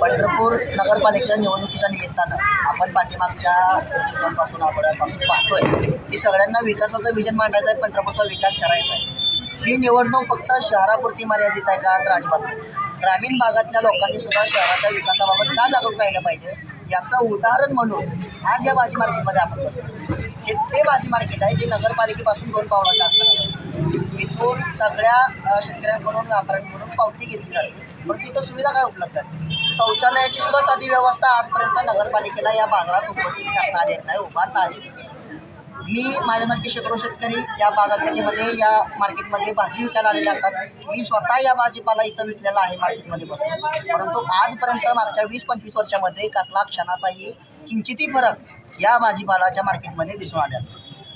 पंढरपूर नगरपालिका निवडणुकीच्या निमित्तानं आपण पाठीमागच्या दिवसांपासून आठवड्यापासून पाहतोय की सगळ्यांना विकासाचं विजन मांडायचं आहे पंढरपूरचा विकास करायचा आहे. ही निवडणूक फक्त शहरापुरती मर्यादित आहे का तर अजिबात ग्रामीण भागातल्या लोकांनी सुद्धा शहराच्या विकासाबाबत का जागरूक राहिलं पाहिजे याचं उदाहरण म्हणून आज या भाजी मार्केटमध्ये आपण बसतो हे ते भाजी मार्केट आहे जे नगरपालिकेपासून दोन पावलाच्या अंतरावर इथून सगळ्या शेतकऱ्यांकडून व्यापाऱ्यांकडून पावती घेतली जाते. पण तिथं सुविधा काय उपलब्ध आहे शौचालयाची सुद्धा साधी व्यवस्था आजपर्यंत नगरपालिकेला या बाजारात उपस्थित करता आली नाही उभारता आली मी माझ्यासारखे शेकडो शेतकरी या बाजारपेठेमध्ये या मार्केटमध्ये भाजी विकायला आलेले असतात. मी स्वतः या भाजीपाला इथं विकलेला आहे मार्केटमध्ये बसून. परंतु आजपर्यंत मागच्या वीस पंचवीस वर्षामध्ये कसला क्षणाचाही किंचितही फरक या भाजीपालाच्या मार्केटमध्ये दिसून आल्या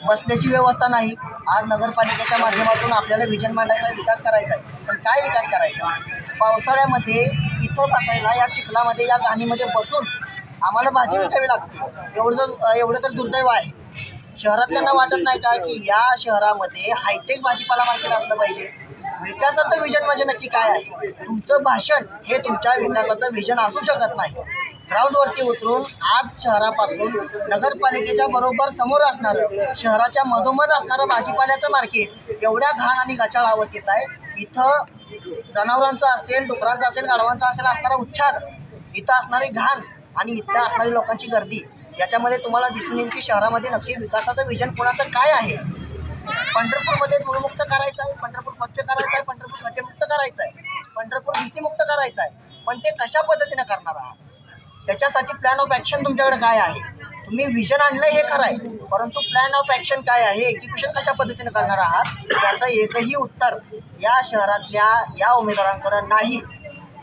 बसण्याची व्यवस्था नाही. आज नगरपालिकेच्या माध्यमातून आपल्याला विजन मांडायचा विकास करायचा आहे. पण काय विकास करायचा? पावसाळ्यामध्ये इथं बसायला या चिखलामध्ये या घाणीमध्ये बसून आम्हाला भाजी विकावी लागते. एवढं तर एवढं तर दुर्दैव आहे. शहरातल्यांना वाटत नाही का की या शहरामध्ये हायटेक भाजीपाला मार्केट असलं पाहिजे? विकासाचं विजन म्हणजे नक्की काय आहे? तुमचं भाषण हे तुमच्या विकासाचं विजन असू शकत नाही. ग्राउंडवरती उतरून आज शहरापासून नगरपालिकेच्या बरोबर समोर असणारं शहराच्या मधोमध असणारं भाजीपाल्याचं मार्केट एवढ्या घाण आणि गचाळ अवस्थेत आहे. इथं जनावरांचं असेल डुकरांचा असेल गाढवांचा असेल असणारा उच्छाद इथं असणारी घाण आणि इथं असणारी लोकांची गर्दी याच्यामध्ये तुम्हाला दिसून येईल की शहरामध्ये नक्की विकासाचं विजन कोणाचं काय आहे? पंढरपूरमध्ये धूळमुक्त करायचं आहे पंढरपूर स्वच्छ करायचं आहे पंढरपूर खड्डेमुक्त करायचं आहे पंढरपूर भीतीमुक्त करायचं आहे. पण ते कशा पद्धतीनं करणार आहात? त्याच्यासाठी प्लॅन ऑफ ॲक्शन तुमच्याकडे काय आहे? तुम्ही विजन आणलं हे खरं आहे. परंतु प्लॅन ऑफ ॲक्शन काय आहे? एक्झिक्युशन कशा पद्धतीने करणार आहात? याचं एकही उत्तर या शहरातल्या या उमेदवारांकडं नाही.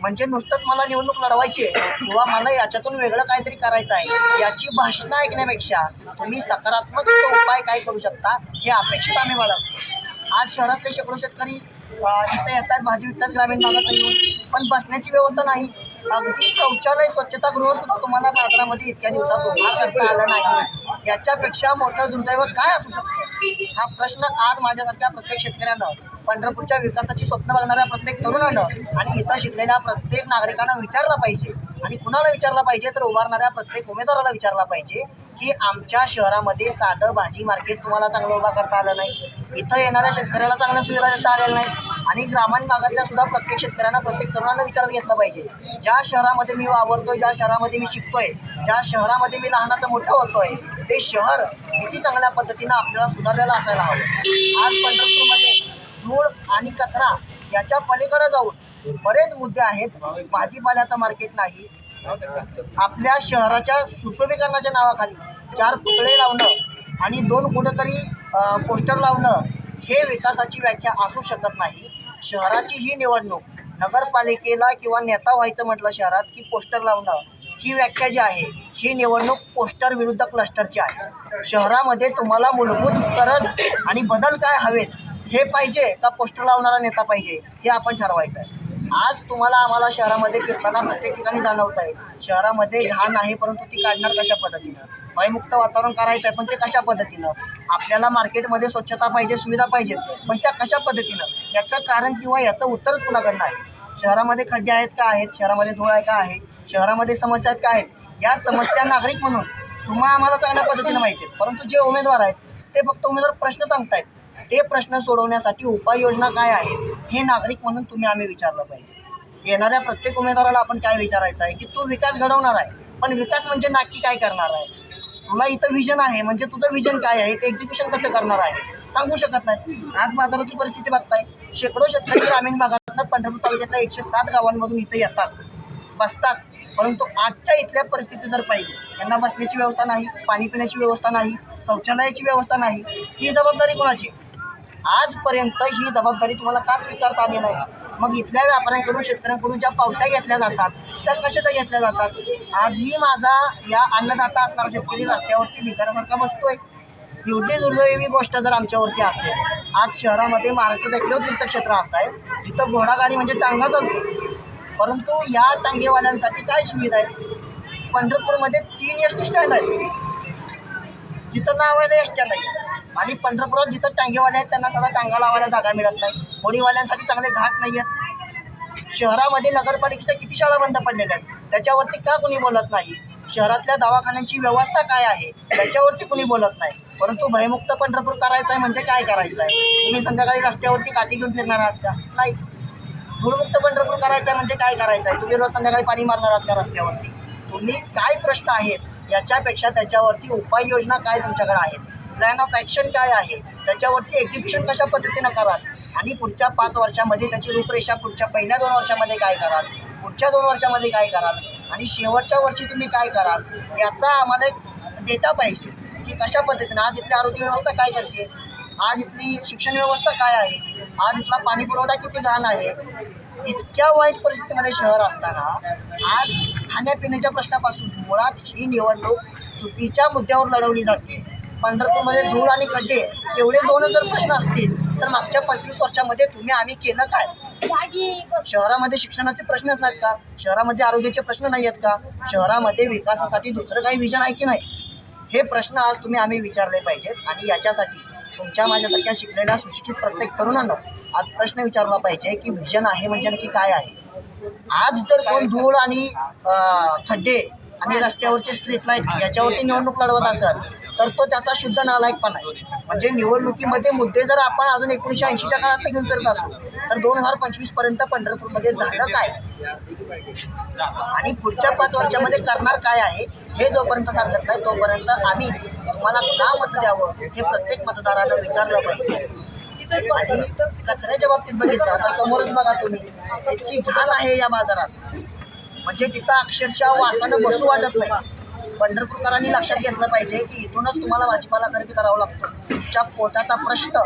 म्हणजे नुसतंच मला निवडणूक लढवायची आहे किंवा मला याच्यातून वेगळं काहीतरी करायचं आहे याची भाषणं ऐकण्यापेक्षा तुम्ही सकारात्मक उपाय काय करू शकता हे अपेक्षित आम्ही बाळगतो आज शहरातले शेकडो शेतकरी इथं येतात भाजी विकतात ग्रामीण भागात येऊन पण बसण्याची व्यवस्था नाही. अगदी शौचालय स्वच्छतागृह सुद्धा तुम्हाला बाजारामध्ये इतक्या दिवसात उभा करता आलं नाही. याच्यापेक्षा मोठं दुर्दैव काय असू शकतं? हा प्रश्न आज माझ्यासारख्या प्रत्येक शेतकऱ्यानं पंढरपूरच्या विकासाची स्वप्न बघणाऱ्या प्रत्येक तरुणानं आणि इथं शिकलेल्या प्रत्येक नागरिकांना विचारला पाहिजे. आणि कुणाला विचारलं पाहिजे तर उभारणाऱ्या प्रत्येक उमेदवाराला विचारला पाहिजे की आमच्या शहरामध्ये साधं भाजी मार्केट तुम्हाला चांगलं उभा करता आलं नाही. इथं येणाऱ्या शेतकऱ्याला चांगल्या सुविधा देता आलेल्या नाही. आणि ग्रामीण भागातल्या सुद्धा प्रत्येक शेतकऱ्यांना प्रत्येक तरुणांना विचारात घेतलं पाहिजे. ज्या शहरामध्ये मी वावरतोय ज्या शहरामध्ये मी शिकतोय ज्या शहरामध्ये मी लहानाचं मोठं होतोय ते शहर किती चांगल्या पद्धतीनं आपल्याला सुधारलेलं असायला हवं. आज पंढरपूरमध्ये धूळ आणि कचरा याच्या पलीकडे जाऊन बरेच मुद्दे आहेत. भाजीपाल्याचं मार्केट नाही. आपल्या शहराच्या सुशोभीकरणाच्या नावाखाली चार पुतळे लावणं आणि दोन कुठंतरी पोस्टर लावणं हे विकासाची व्याख्या असू शकत नाही. शहराची ही निवडणूक नगरपालिकेला किंवा नेता व्हायचं म्हटलं शहरात की पोस्टर लावणं ही व्याख्या जी आहे ही निवडणूक पोस्टर विरुद्ध क्लस्टरची आहे. शहरामध्ये तुम्हाला मूलभूत गरज आणि बदल काय हवेत हे पाहिजे का पोस्टर लावणारा नेता पाहिजे हे आपण ठरवायचं आहे. आज तुम्हाला आम्हाला शहरामध्ये फिरताना प्रत्येक ठिकाणी जाणवत आहे शहरामध्ये घाण आहे परंतु ती काढणार कशा पद्धतीनं? भयमुक्त वातावरण करायचं आहे पण ते कशा पद्धतीनं? आपल्याला मार्केटमध्ये स्वच्छता पाहिजे सुविधा पाहिजे पण त्या कशा पद्धतीनं? याचं कारण किंवा याचं उत्तरच कुणाकडनं आहे शहरामध्ये खड्डे आहेत का आहेत? शहरामध्ये धूळ आहे का आहे? शहरामध्ये समस्या आहेत का आहेत? या समस्या नागरिक म्हणून तुम्हा आम्हाला चांगल्या पद्धतीनं माहिती आहे. परंतु जे उमेदवार आहेत ते फक्त उमेदवार प्रश्न सांगतायत. ते प्रश्न सोडवण्यासाठी उपाययोजना काय आहेत हे नागरिक म्हणून तुम्ही आम्ही विचारलं पाहिजे. येणाऱ्या प्रत्येक उमेदवाराला आपण काय विचारायचं आहे की तू विकास घडवणार आहे पण विकास म्हणजे नक्की काय करणार आहे? तुला इथं विजन आहे म्हणजे तुझं विजन काय आहे ते एक्झिक्युशन कसं करणार आहे सांगू शकत नाही आज बाजाराची परिस्थिती बघताय शेकडो शेतकरी ग्रामीण भागातनं पंढरपूर तालुक्यातल्या एकशे सात गावांमधून इथं येतात बसतात परंतु आजच्या इथल्या परिस्थिती जर पाहिली त्यांना बसण्याची व्यवस्था नाही पाणी पिण्याची व्यवस्था नाही शौचालयाची व्यवस्था नाही ही जबाबदारी कोणाची? आजपर्यंत ही जबाबदारी तुम्हाला का स्वीकारता आली नाही? मग इथल्या व्यापाऱ्यांकडून शेतकऱ्यांकडून ज्या पावत्या घेतल्या जातात त्या कशाच्या घेतल्या जातात? आजही माझा या अन्नदाता असणारा शेतकरी रस्त्यावरती भिकाऱ्यासारखा बसतोय. एवढी दुर्दैवी गोष्ट जर आमच्यावरती असेल आज शहरामध्ये महाराष्ट्रात तीर्थक्षेत्र असं आहे जिथं घोडागाडी म्हणजे टांगा चालतो. परंतु या टांगेवाल्यांसाठी काय सुविधा आहेत पंढरपूरमध्ये तीन एस टी स्टँड आहेत. जिथं नावायला एस स्टँड आहे. आणि पंढरपुरात जिथं टांगेवाले आहेत त्यांना सगळं टांगा लावायला जागा मिळत नाही. होळीवाल्यांसाठी चांगले घाट नाही आहेत शहरामध्ये नगरपालिकेच्या किती शाळा बंद पडलेल्या आहेत? त्याच्यावरती का कुणी बोलत नाही? शहरातल्या दवाखान्यांची व्यवस्था काय आहे? त्याच्यावरती कुणी बोलत नाही. परंतु भयमुक्त पंढरपूर करायचं आहे म्हणजे काय करायचं आहे तुम्ही संध्याकाळी रस्त्यावरती काठी घेऊन फिरणार आहात का? नाही. धूळमुक्त पंढरपूर करायचं आहे म्हणजे काय करायचं आहे तुम्ही रोज संध्याकाळी पाणी मारणार आहात का रस्त्यावरती? तुम्ही काय प्रश्न आहेत? याच्यापेक्षा त्याच्यावरती उपाययोजना काय तुमच्याकडे आहेत? प्लॅन ऑफ ॲक्शन काय आहे? त्याच्यावरती एक्झिक्युशन कशा पद्धतीनं कराल? आणि पुढच्या पाच वर्षामध्ये त्याची रूपरेषा पुढच्या पहिल्या दोन वर्षामध्ये काय कराल? पुढच्या दोन वर्षामध्ये काय कराल? आणि शेवटच्या वर्षी तुम्ही काय कराल? याचा आम्हाला एक डेटा पाहिजे. की कशा पद्धतीनं? आज इथली आरोग्य व्यवस्था काय करते? आज इथली शिक्षण व्यवस्था काय आहे? आज इथला पाणी पुरवठा किती घाण आहे? इतक्या वाईट परिस्थितीमध्ये शहर असताना आज खाण्यापिण्याच्या प्रश्नापासून मुळात ही निवडणूक चुकीच्या मुद्द्यावर लढवली जाते. पंढरपूरमध्ये धूळ आणि खड्डे एवढे दोन जर प्रश्न असतील तर मागच्या पंचवीस वर्षामध्ये तुम्ही आम्ही केलं काय? शहरामध्ये शिक्षणाचे प्रश्नच नाहीत का? शहरामध्ये आरोग्याचे प्रश्न नाही आहेत का? शहरामध्ये विकासासाठी दुसरं काही विजन आहे की नाही? हे प्रश्न आज तुम्ही आम्ही विचारले पाहिजेत आणि याच्यासाठी तुमच्या माझ्यासारख्या शिकलेल्या सुशिक्षित प्रत्येक तरुणांना आज प्रश्न विचारला पाहिजे की विजन आहे म्हणजे नक्की काय आहे? आज जर कोण धूळ आणि खड्डे आणि रस्त्यावरचे स्ट्रीट लाइट याच्यावरती निवडणूक लढवत असेल तर तो त्याचा शुद्ध नालायकपणा आहे. म्हणजे निवडणुकीमध्ये मुद्दे जर आपण अजून एकोणीसशे ऐंशीच्या काळात घेऊन करत असू तर दोन हजार पंचवीसपर्यंत पंढरपूरमध्ये झालं काय? आणि पुढच्या पाच वर्षामध्ये करणार काय आहे हे जोपर्यंत सांगत नाही तोपर्यंत आम्ही तुम्हाला का मत द्यावं हे प्रत्येक मतदारानं विचारलं पाहिजे. आणि कचऱ्याच्या बाबतीत बघितलं आता समोरच बघा तुम्ही इतकी घाण आहे या बाजारात. म्हणजे तिथं अक्षरशः वासानं बसू वाटत नाही. पंढरपूरकरांनी लक्षात घेतलं पाहिजे की इथूनच तुम्हाला भाजीपाला खरेदी करावा लागतो. तुमच्या पोटाचा प्रश्न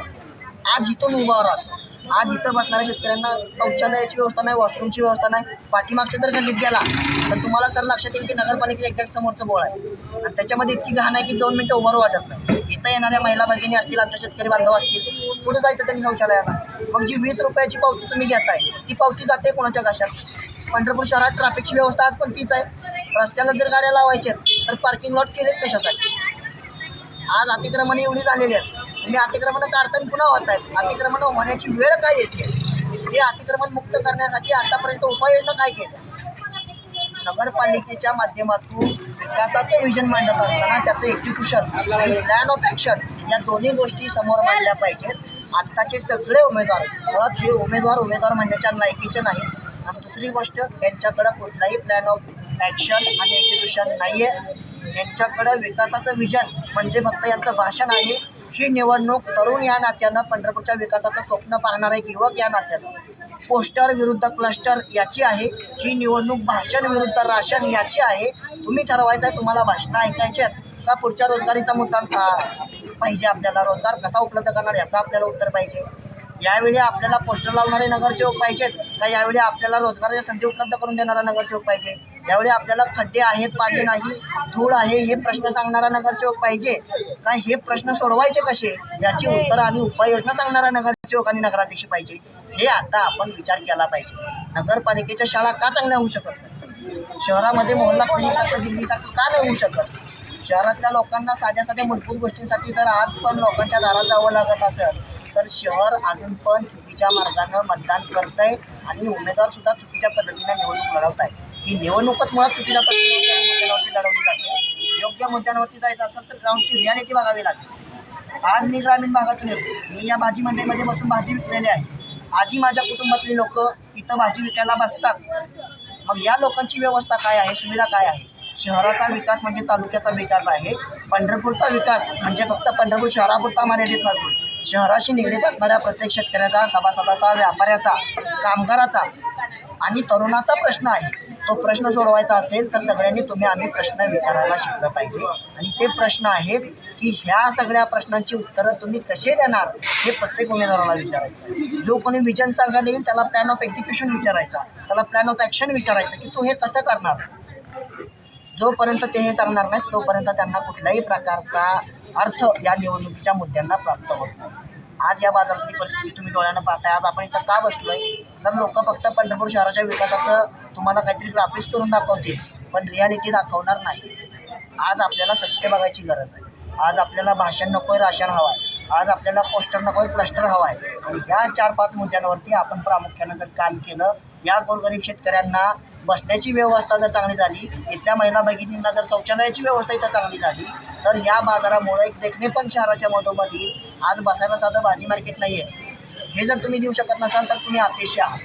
आज इथून उभा राहतो आज इथं बसणाऱ्या शेतकऱ्यांना शौचालयाची व्यवस्था नाही वॉशरूमची व्यवस्था नाही पाठीमागच्या जर गल्लीत गेला तर तुम्हाला सर लक्षात येईल की नगरपालिकेच्या एक्झॅक्ट समोरचं बोळ आहे. आणि त्याच्यामध्ये इतकी घाण आहे की दोन मिनटं उभारू वाटत नाही. इथं येणाऱ्या महिला भगिनी असतील आमच्या शेतकरी बांधव असतील कुठे जायचं त्यांनी शौचालयाला? मग जी वीस रुपयाची पावती तुम्ही घेताय ती पावती जाते कोणाच्या घशात? पंढरपूर शहरात ट्रॅफिकची व्यवस्था आज पण तीच आहे. रस्त्याला जर गाड्या लावायच्या तर पार्किंग लॉट केलेत कशासाठी? आज अतिक्रमण एवढी झालेली आहेत. तुम्ही अतिक्रमणं काढताना पुन्हा होत आहेत. अतिक्रमणं होण्याची वेळ काय येते हे अतिक्रमण मुक्त करण्यासाठी आतापर्यंत उपाययोजना काय केल्या? नगरपालिकेच्या माध्यमातून विकासाचं विजन मांडत असताना त्याचं एक्झिक्युशन आणि प्लॅन ऑफ ॲक्शन या दोन्ही गोष्टी समोर मांडल्या पाहिजेत. आत्ताचे सगळे उमेदवार मुळात हे उमेदवार उमेदवार म्हणण्याच्या लायकीचे नाहीत. आणि दुसरी गोष्ट यांच्याकडं कुठलाही प्लॅन ऑफ ॲक्शन आणि एक्झिक्युशन नाही आहे यांच्याकडं विकासाचं विजन म्हणजे फक्त यांचं भाषण आहे. ही निवडणूक तरुण या नात्यानं पंढरपूरच्या विकासाचं स्वप्न पाहणारे युवक या नात्यानं. पोस्टर विरुद्ध क्लस्टर याची आहे. ही निवडणूक भाषण विरुद्ध राशन याची आहे. तुम्ही ठरवायचं आहे तुम्हाला भाषणं ऐकायची आहेत. का पुढच्या रोजगारीचा मुद्दा का पाहिजे आपल्याला? रोजगार कसा उपलब्ध करणार याचं आपल्याला उत्तर पाहिजे. यावेळी आपल्याला पोस्टर लावणारे नगरसेवक पाहिजेत. का यावेळी आपल्याला रोजगाराच्या संधी उपलब्ध करून देणारा नगरसेवक पाहिजे? यावेळी आपल्याला खड्डे आहेत पाणी नाही धूळ आहे हे प्रश्न सांगणारा नगरसेवक पाहिजे. का हे प्रश्न सोडवायचे कसे? याची उत्तर आणि उपाययोजना सांगणारा नगरसेवक आणि नगराध्यक्ष पाहिजे. हे आता आपण विचार केला पाहिजे. नगरपालिकेच्या शाळा का चांगल्या होऊ शकत नाही शहरामध्ये मोहल्ला क्लिनिकसारखं दिल्लीसारखं का नाही होऊ शकत? शहरातल्या लोकांना साध्या साध्या मूलभूत गोष्टींसाठी जर आज पण लोकांच्या दारात जावं लागत असेल तर शहर अजून पण चुकीच्या मार्गानं मतदान करत आहे आणि उमेदवार सुद्धा चुकीच्या पद्धतीने निवडणूक लढवत आहे ही निवडणूकच मुळात चुकीला पद्धतीने मुद्द्यांवरती लढवली जाते. योग्य मुद्द्यांवरती जायचं असेल तर ग्राउंडची रियालिटी बघावी लागते आज मी ग्रामीण भागातून येतो. मी या भाजी मंडईमध्ये बसून भाजी विकलेली आहे. आजही माझ्या कुटुंबातली लोक इथं भाजी विकायला बसतात. मग या लोकांची व्यवस्था काय आहे? सुविधा काय आहे? शहराचा विकास म्हणजे तालुक्याचा विकास आहे. पंढरपूरचा विकास म्हणजे फक्त पंढरपूर शहरापुरता मर्यादित नसून शहराशी निगडीत असणाऱ्या प्रत्येक शेतकऱ्याचा सभासदाचा व्यापाऱ्याचा कामगाराचा आणि तरुणाचा प्रश्न आहे. तो प्रश्न सोडवायचा असेल तर सगळ्यांनी तुम्ही आम्ही प्रश्न विचारायला शिकलं पाहिजे. आणि ते प्रश्न आहेत की ह्या सगळ्या प्रश्नांची उत्तरं तुम्ही कसे देणार हे प्रत्येक उमेदवाराला विचारायचं जो कोणी विजन सांगायला येईल त्याला प्लॅन ऑफ एक्झिक्युशन विचारायचा. त्याला प्लॅन ऑफ ॲक्शन विचारायचं की तू हे कसं करणार? जोपर्यंत ते हे सांगणार नाहीत तोपर्यंत त्यांना कुठल्याही प्रकारचा अर्थ या निवडणुकीच्या मुद्द्यांना प्राप्त होत नाही. आज या बाजारातली परिस्थिती तुम्ही डोळ्यानं पाहताय. आज आपण इथं का बसलोय? तर लोक फक्त पंढरपूर शहराच्या विकासाचं तुम्हाला काहीतरी ग्राफिक्स करून दाखवतील पण रियालिटी दाखवणार नाही. आज आपल्याला सत्य बघायची गरज आहे. आज आपल्याला भाषण नको आहे राशन हवं आहे आज आपल्याला पोस्टर नको आहे क्लस्टर हवा आहे आणि या चार पाच मुद्द्यांवरती आपण प्रामुख्यानं जर काम केलं या गोरगरीब शेतकऱ्यांना बसण्याची व्यवस्था जर चांगली झाली इथल्या महिला भगिनींना जर शौचालयाची व्यवस्था इथं चांगली झाली तर या बाजारामुळे एक देखणे पण शहराच्या मधोमधी आज बसायला साधं भाजी मार्केट नाही आहे हे जर तुम्ही देऊ शकत नसाल तर तुम्ही अपयशी आहात.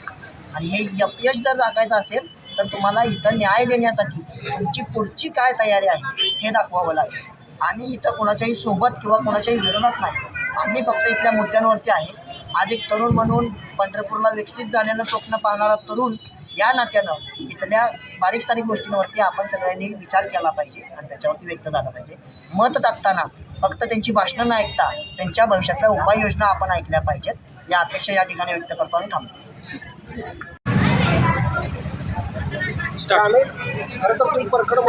आणि हे अपयश जर दाखायचं असेल तर तुम्हाला इथं न्याय देण्यासाठी तुमची पुढची काय तयारी आहे हे दाखवावं लागेल. आणि इथं कोणाच्याही सोबत किंवा कोणाच्याही विरोधात नाही. आम्ही फक्त इथल्या मुद्द्यांवरती आहे. आज एक तरुण म्हणून पंढरपूरला विकसित झालेलं स्वप्न पाहणारा तरुण या नात्यानं इथल्या बारीक सारीक गोष्टींवरती आपण सगळ्यांनी विचार केला पाहिजे आणि त्याच्यावरती व्यक्त झाला पाहिजे. मत टाकताना फक्त त्यांची भाषणं न ऐकता त्यांच्या भविष्यातल्या उपाययोजना आपण ऐकल्या पाहिजेत. या अपेक्षा या ठिकाणी व्यक्त करतो आणि थांबतो. खरं तर तुम्ही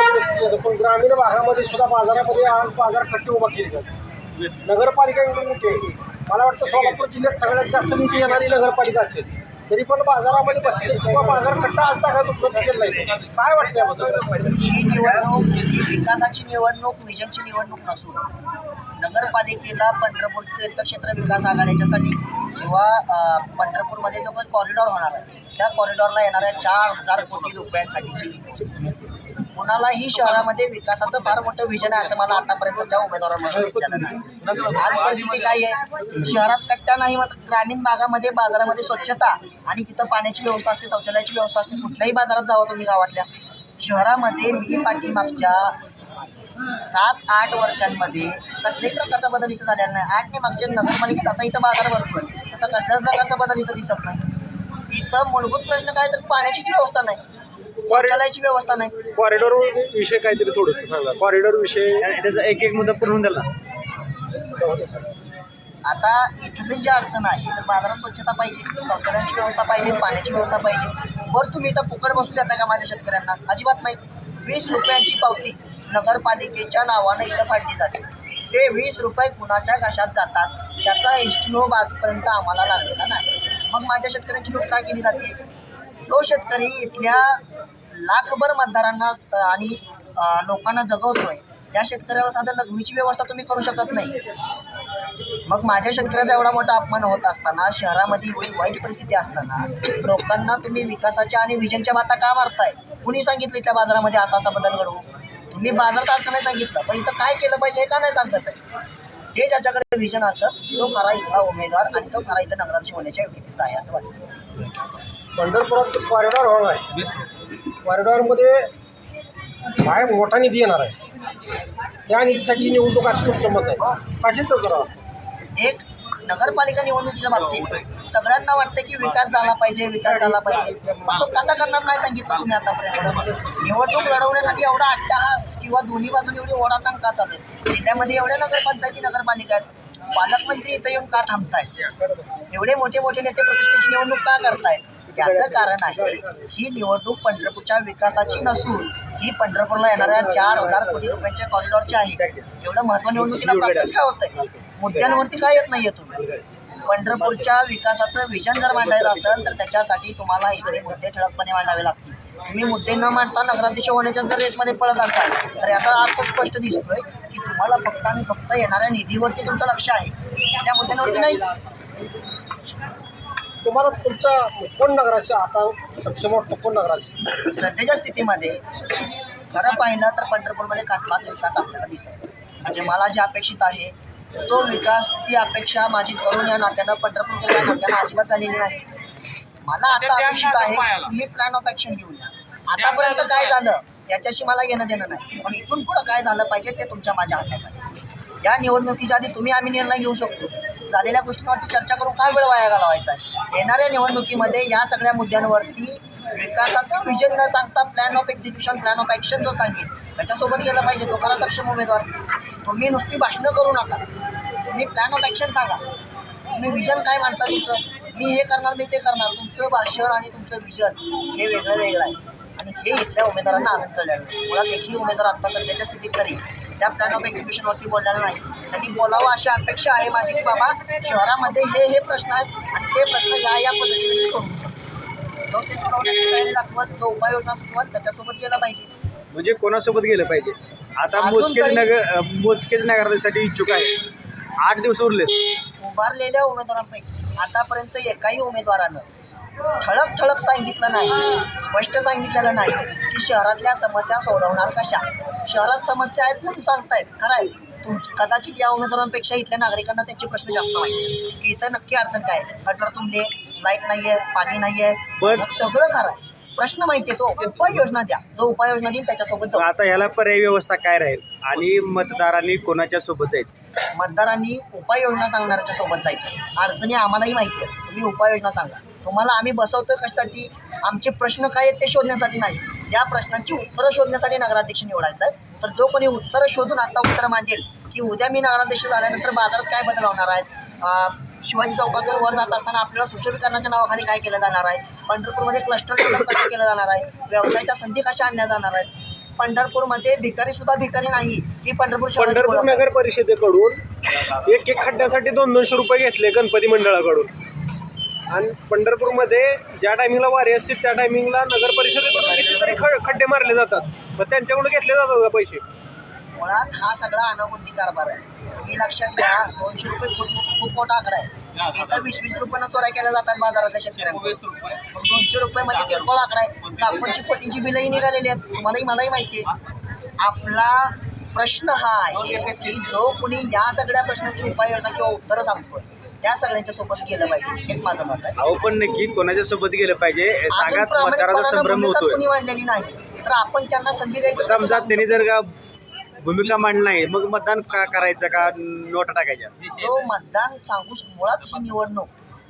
आहे, पण ग्रामीण भागामध्ये सुद्धा बाजारामध्ये आज बाजारपेठ उभा केली जाते. नगरपालिका निवडणूक आहे. मला वाटतं सोलापूर जिल्ह्यात सगळ्यात जास्त निधी येणारी नगरपालिका असेल. तरी पण बाजारामध्ये बसले किंवा बाजारकट्टा आज तागात उपलब्ध केला काय वाटतं याबद्दल? ही निवडणूक ही विकासाची निवडणूक विजनची निवडणूक नसून नगरपालिकेला पंढरपूर तीर्थक्षेत्र विकास आघाडीच्यासाठी किंवा पंढरपूरमध्ये जो पण कॉरिडॉर होणार आहे त्या कॉरिडॉरला येणाऱ्या चार हजार कोटी रुपयांसाठीची कोणालाही शहरामध्ये विकासाचं फार मोठं विजन आहे असं मला आतापर्यंतच्या उमेदवारांमध्ये दिसलेलं नाही. आज परिस्थिती काय आहे? शहरात कट्टा नाही मात्र ग्रामीण भागामध्ये बाजारामध्ये स्वच्छता आणि तिथं पाण्याची व्यवस्था असते शौचालयाची व्यवस्था असते कुठल्याही बाजारात जावं तुम्ही गावातल्या. शहरामध्ये मी पाठीमागच्या सात आठ वर्षांमध्ये कसल्याही प्रकारचा बदल इथं झालेला नाही. आठ ते मागच्या नगरपालिकेत असा इथं बाजार भरतोय. तसा कसल्याच प्रकारचा बदल इथं दिसत नाही. इथं मूलभूत प्रश्न काय? तर पाण्याचीच व्यवस्था नाही. शौचालयाची व्यवस्था नाही. कॉरिडॉर विषय काहीतरी थोडंसं सांगा. कॉरिडॉर विषय. त्याचा एक एक मुद्दा पूर्ण दिला आता इथली जी अडचण आहे तर बाजारात स्वच्छता पाहिजे शौचालयाची व्यवस्था पाहिजे पाण्याची व्यवस्था पाहिजे. बरं तुम्ही इथं फुकट बसू देता का माझ्या शेतकऱ्यांना? अजिबात नाही. वीस रुपयांची पावती नगरपालिकेच्या नावानं इथं फाडली जाते. ते वीस रुपये कुणाच्या घशात जातात त्याचा हिशोब आजपर्यंत आम्हाला लागलेला नाही. मग माझ्या शेतकऱ्यांची लूट काय केली जाते. जो शेतकरी इथल्या लाखभर मतदारांना आणि लोकांना जगवतोय. त्या शेतकऱ्याला साधं लघवीची व्यवस्था तुम्ही करू शकत नाही. मग माझ्या शेतकऱ्याचा एवढा मोठा अपमान होत असताना शहरामध्ये एवढी वाईट परिस्थिती असताना लोकांना तुम्ही विकासाच्या आणि विजनच्या माता का मारताय? कुणी सांगितलं त्या बाजारामध्ये असा असा बदल घडवू तुम्ही बाजारात अडचण नाही सांगितलं पण इथं काय केलं पाहिजे हे का नाही सांगत आहे? ते ज्याच्याकडे विजन असं तो खरा इथला उमेदवार आणि तो खरा इथं नगराध्यक्ष होण्याच्या योग्यतेचा आहे असं वाटतं. पंढरपुरात कॉरिडॉर होणार आहे. कॉरिडॉरमध्ये बाहेर मोठा निधी येणार आहे. त्या निधीसाठी निवडणूक अत्यंत संमत आहे. कशाचं करावं? एक नगरपालिका निवडणुकीच्या बाबतीत सगळ्यांना वाटतं की विकास झाला पाहिजे विकास झाला पाहिजे. पण तो कसा करणार नाही सांगितलं तुम्ही आतापर्यंत? निवडणूक लढवण्यासाठी एवढा अट्टहास किंवा दोन्ही बाजूने एवढी ओढाताण का चालू आहे? जिल्ह्यामध्ये एवढ्या नगरपंचायती नगरपालिका आहेत. पालकमंत्री इथं येऊन का थांबतायत? एवढे मोठे मोठे नेते प्रतिष्ठेची निवडणूक का करतायत? याचं कारण आहे ही निवडणूक पंढरपूरच्या विकासाची नसून ही पंढरपूरला येणाऱ्या चार हजार कोटी रुपयांच्या कॉरिडॉरची आहे. एवढं महत्त्व निवडणुकीला प्राप्तच काय होतंय? मुद्द्यांवरती काय येत नाहीये तुम्ही? पंढरपूरच्या विकासाचं विजन जर मांडायचं असेल तर त्याच्यासाठी तुम्हाला इकडे मुद्दे ठळकपणे मांडावे लागतील. तुम्ही मुद्दे न मांडता नगराध्यक्ष होण्याच्या जर रेसमध्ये पळत असाल तर याचा अर्थ स्पष्ट दिसतोय की तुम्हाला फक्त आणि फक्त येणाऱ्या निधीवरती तुमचं लक्ष आहे. त्या मुद्द्यांवरती नाही. तुम्हाला तुमच्या कोण नगराचे आता सक्षम कोण नगराचे सध्याच्या स्थितीमध्ये खरं पाहिलं तर पंढरपूरमध्ये कसलाच विकास आपल्याला दिसत नाही. म्हणजे मला जे अपेक्षित आहे तो विकास ती अपेक्षा माझी तरुण या नात्यानं पंढरपूर या नात्यानं अजिबात झालेली नाही. मला आता अपेक्षित आहे की तुम्ही प्लॅन ऑफ ॲक्शन घेऊया आतापर्यंत काय झालं याच्याशी मला घेणं देणं नाही. पण इथून पुढं काय झालं पाहिजे ते तुमच्या माझ्या हातात आहे. या निवडणुकीच्या आधी तुम्ही आम्ही निर्णय घेऊ शकतो. झालेल्या गोष्टींवरती चर्चा करून काय वेळ वाया घालवायचा आहे? येणाऱ्या निवडणुकीमध्ये या सगळ्या मुद्द्यांवरती विकासाचं विजन न सांगता plan of execution plan of action जो सांगेल त्याच्यासोबत गेलं पाहिजे तो खरा सक्षम उमेदवार. तुम्ही नुसती भाषणं करू नका. तुम्ही प्लॅन ऑफ ॲक्शन सांगा. तुम्ही विजन काय मांडता तुमचं? मी हे करणार मी ते करणार. तुमचं भाषण आणि तुमचं विजन हे वेगळं वेगळं आहे. आणि हे इथल्या उमेदवारांना आनंद कळलेलं मुळात एकही उमेदवार आत्ता सध्याच्या स्थितीत तरी त्या प्लॅन ऑफ एक्झिक्युशनवरती बोललेला नाही त्यांनी बोलावं अशी अपेक्षा आहे माझी की बाबा शहरामध्ये हे हे प्रश्न आहेत आणि ते प्रश्न या या पद्धतीने मी सोडवू शकतो. तो ते सोडवण्याची दाखवत जो उपाययोजना सुचवत त्याच्यासोबत गेला पाहिजे. म्हणजे कोणासोबत गेलं पाहिजे? आता मोजकेच नगर मोजकेच नगरासाठी इच्छुक आहे. आठ दिवस उरले उभारलेल्या उमेदवारांपैकी आतापर्यंत एकाही उमेदवारानं ठळक ठळक सांगितलं नाही. स्पष्ट सांगितलेलं नाही की शहरातल्या समस्या सोडवणार कशा. शहरात समस्या आहेत म्हणून सांगतायत. खरं आहे तुम कदाचित या उमेदवारांपेक्षा इथल्या नागरिकांना त्यांचे प्रश्न जास्त माहिती. की इथं नक्की अडचण काय गटर तुंबले लाइट नाही आहे पाणी नाही आहे पण- सगळं खरं आहे प्रश्न माहिती आहे तो. उपाययोजना द्या. जो उपाययोजना देईल त्याच्यासोबत आता ह्याला पर्यायी व्यवस्था काय राहील? आणि मतदारांनी कोणाच्या सोबत जायचं? मतदारांनी उपाययोजना सांगणाऱ्याच्या सोबत जायचं. अडचणी आम्हालाही माहिती आहे तुम्ही उपाययोजना सांगा. तुम्हाला आम्ही बसवतोय कशासाठी? आमचे प्रश्न काय आहेत ते शोधण्यासाठी नाही. या प्रश्नांची उत्तरं शोधण्यासाठी नगराध्यक्ष निवडायचं आहे. तर जो कोणी उत्तरं शोधून आता उत्तरं मांडेल की उद्या मी नगराध्यक्ष झाल्यानंतर बाजारात काय बदल होणार आहेत? शिवाजी चौकातून वर जात असताना आपल्याला सुशोभीकरणाच्या नावाखाली काय केलं जाणार आहे? पंढरपूरमध्ये क्लस्टर डेव्हलप कसं केलं जाणार आहे? व्यवसायाच्या संधी कशा आणल्या जाणार आहेत? पंढरपूरमध्ये भिकारी सुद्धा भिकारी नाही. ही पंढरपूर पंढरपूर. नगर परिषदेकडून एक एक खड्ड्यासाठी दोन दोनशे रुपये घेतले गणपती मंडळाकडून. आणि पंढरपूरमध्ये ज्या टायमिंगला वारी असते त्या टायमिंगला नगर परिषदेकडून कितीतरी ख- खड्डे मारले जातात. मग त्यांच्याकडून घेतले जातात का पैसे? मुळात हा सगळा अनाबुद्धी कारभार आहे. तुम्ही लक्षात घ्या दोनशे रुपये खूप खूप मोठा आकडा आहे. इथं वीस वीस रुपयानं चोऱ्या केल्या जातात बाजारातल्या शेतकऱ्यांकडून दोनशे रुपये किरकोळ आकडा आहे. लाखोंची कोटींची बिलही निघालेली आहेत. तुम्हालाही मलाही माहिती आहे. आपला प्रश्न हा आहे की जो कुणी या सगळ्या प्रश्नांची उपाययोजना किंवा उत्तरं सांगतोय त्या सगळ्यांच्या सोबत गेलं पाहिजे. हेच माझं मत आहे. अहो पण नक्की कोणाच्या सोबत गेलं पाहिजे? अजून सांगा मतदाराचा प्रामाणिकपणानं संभ्रम भूमिकाच होतोय. कोणी मांडलेली नाही. तर आपण त्यांना संधी द्यायची कसं समजा? त्यांनी जर का भूमिका मांडली नाही मग मतदान का करायचं का? नोटा टाकायच्या. तो मतदान सांगू मुळात ही निवडणूक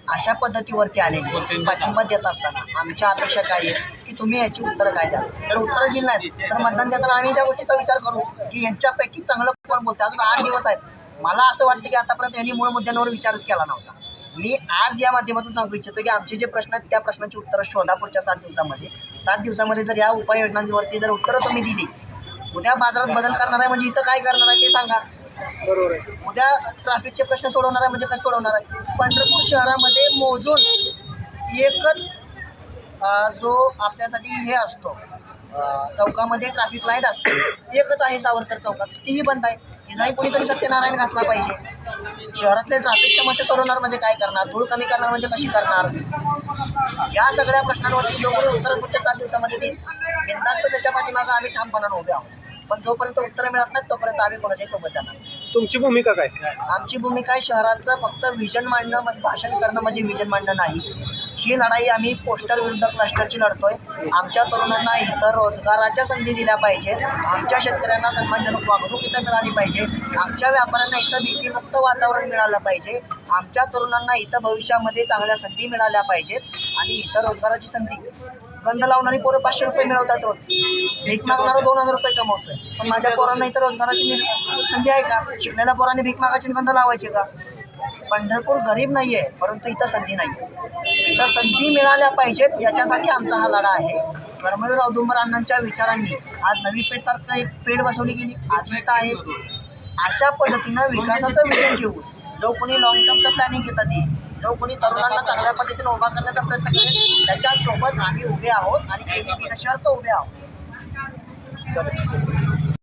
अशा पद्धतीवरती आलेली आहे. पाठिंबा देत असताना आमच्या अपेक्षा काय आहे की तुम्ही याची उत्तरं काय द्याल? जर उत्तरं दिली नाहीत. तर मतदान देताना आम्ही त्या गोष्टीचा विचार करू की यांच्यापैकी चांगलं कोण बोलतं अजून आठ दिवस आहेत. मला असं वाटतं की आतापर्यंत यांनी मूळ मुद्द्यांवर विचारच केला नव्हता. मी आज या माध्यमातून सांगू इच्छितो की आमचे जे प्रश्न आहेत त्या प्रश्नांची उत्तरं शोधा पुढच्या सात दिवसामध्ये. सात दिवसामध्ये जर या उपाययोजनांवरती जर उत्तरं तुम्ही दिली उद्या बाजारात बदल करणार आहे म्हणजे इथं काय करणार आहे ते सांगा. बरोबर आहे. उद्या ट्रॅफिकचे प्रश्न सोडवणार आहे म्हणजे कसं सोडवणार आहे? पंढरपूर शहरामध्ये मोजून एकच जो आपल्यासाठी हे असतो चौकामध्ये ट्रॅफिक लाइट असते. एकच आहे सावरकर चौकात तीही बंद आहे. तिथंही कोणीतरी सत्यनारायण घातला पाहिजे. शहरातले ट्रॅफिक समस्या सोडवणार म्हणजे काय करणार? धूळ कमी करणार म्हणजे कशी करणार? या सगळ्या प्रश्नांवरती जो कोणी उत्तर पुढच्या सात दिवसामध्ये देईल बिनधास्त त्याच्या पाठीमागं आम्ही ठामपणानं उभे आहोत. पण जोपर्यंत उत्तरं मिळत नाहीत तोपर्यंत आम्ही कोणाच्याही सोबत जाणार. तुमची भूमिका काय? आमची भूमिका आहे शहराचं फक्त विजन मांडणं म्हणजे भाषण करणं म्हणजे विजन मांडणं नाही. ही लढाई आम्ही पोस्टर विरुद्ध क्लस्टरची लढतोय. आमच्या तरुणांना इतर रोजगाराच्या संधी दिल्या पाहिजेत. आमच्या शेतकऱ्यांना सन्मानजनक वागणूक इथं मिळाली पाहिजे. आमच्या व्यापाऱ्यांना इथं भीतीमुक्त वातावरण मिळालं पाहिजे. आमच्या तरुणांना इथं भविष्यामध्ये चांगल्या संधी मिळाल्या पाहिजेत. आणि इतर रोजगाराची संधी. गंध लावणारी पोरं पाचशे रुपये मिळवतात रोज. भीक मागणारा दोन हजार रुपये कमवतोय. पण माझ्या पोरांना इथं रोजगाराची संधी आहे का? शिकलेल्या पोरांनी भीक मागाची गंध लावायचे का? पंढरपूर गरीब नाही आहे परंतु इथं संधी नाही आहे इथं संधी मिळाल्या पाहिजेत याच्यासाठी आमचा हा लढा आहे. कर्मवीर औदुंबर अण्णांच्या विचारांनी आज नवी पेठसारखं एक पेठ बसवली गेली. आज इथं आहे? अशा पद्धतीनं विकासाचं विजन घेऊन जो कोणी लॉंग टर्मचं प्लॅनिंग घेतात येईल जो कोणी तरुणांना चांगल्या पद्धतीने उभा करण्याचा प्रयत्न करेल त्याच्यासोबत आम्ही उभे आहोत आणि तेही बिनशर्त उभे आहोत.